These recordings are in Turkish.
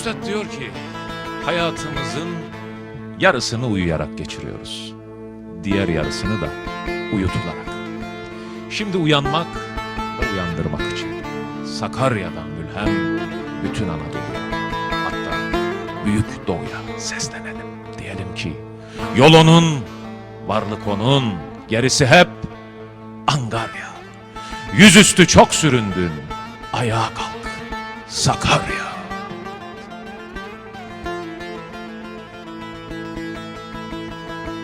Üstad diyor ki hayatımızın yarısını uyuyarak geçiriyoruz. Diğer yarısını da uyutularak. Şimdi uyanmak ve uyandırmak için Sakarya'dan mülhem bütün Anadolu'ya hatta Büyük Doğu'ya seslenelim. Diyelim ki yolunun, varlık onun, gerisi hep Angarya. Yüzüstü çok süründün, ayağa kalk Sakarya.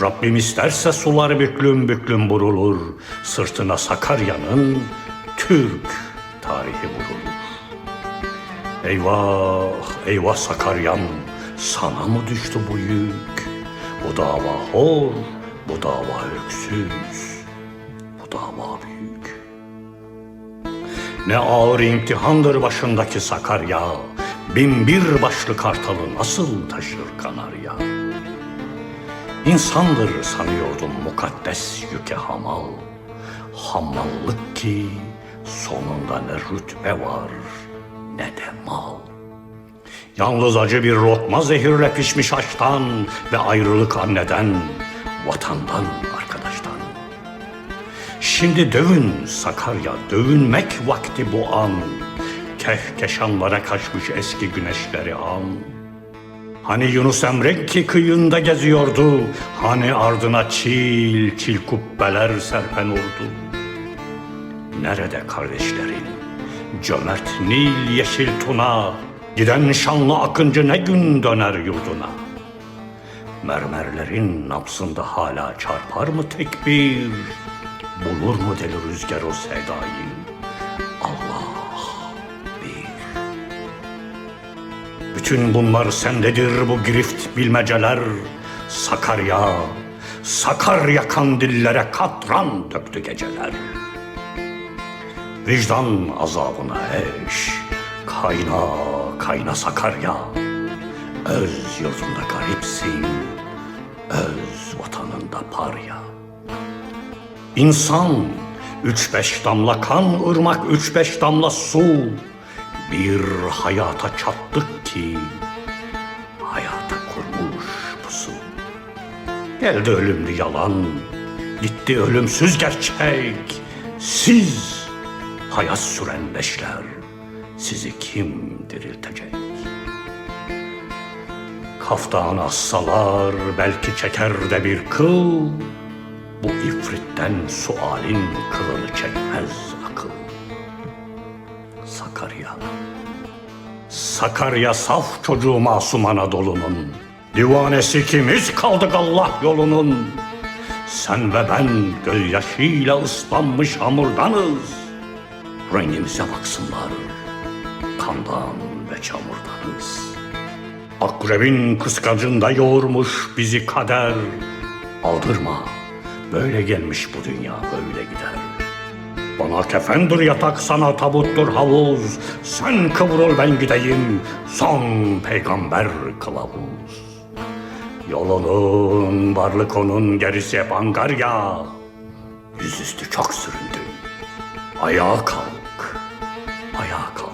Rabbim isterse sular büklüm büklüm vurulur. Sırtına Sakarya'nın Türk tarihi vurulur. Eyvah, eyvah Sakaryam, sana mı düştü bu yük? Bu dava hor, bu dava öksüz, bu dava büyük. Ne ağır imtihandır başındaki Sakarya, bin bir başlı kartalı nasıl taşır kanarya? İnsandır sanıyordum mukaddes yüke hamal. Hamallık ki sonunda ne rütbe var ne de mal. Yalnız acı bir lokma zehirle pişmiş açtan ve ayrılık anneden, vatandan, arkadaştan. Şimdi dövün Sakarya, dövünmek vakti bu an. Kehkeşanlara kaçmış eski güneşleri an. Hani Yunus Emre ki kıyında geziyordu, hani ardına çil çil kubbeler serpen ordu. Nerede kardeşlerin? Cömert Nil yeşil tuna, giden şanlı akıncı ne gün döner yurduna? Mermerlerin nabzında hala çarpar mı tekbir? Bulur mu deli rüzgar o sedayı? Bütün bunlar sendedir bu girift bilmeceler. Sakarya, Sakarya kandillere katran döktü geceler. Vicdan azabına eş, kayna kayna Sakarya. Öz yurdunda garipsin, öz vatanında parya. İnsan üç beş damla kan, ırmak üç beş damla su. Bir hayata çattık ki hayata kurmuş pusu. Geldi ölümlü yalan, gitti ölümsüz gerçek. Siz hayat süren leşler, sizi kim diriltecek? Kaftan assalar belki çeker de bir kıl. Bu ifritten sualin kılını çekmez akıl. Sakarya. Sakarya saf çocuğu masum Anadolu'nun. Divanesi kimiz kaldık Allah yolunun. Sen ve ben gözyaşıyla ıslanmış hamurdanız. Rengimize baksınlar. Kandan ve çamurdanız. Akrebin kıskacında yoğurmuş bizi kader. Aldırma. Böyle gelmiş bu dünya böyle gider. Bana kefendir yatak sana tabuttur havuz. Sen kıvrıl ben gideyim son peygamber kılavuz. Yolunun varlık onun gerisi hep angarya. Yüzüstü çok süründü. Ayağa kalk, ayağa kalk.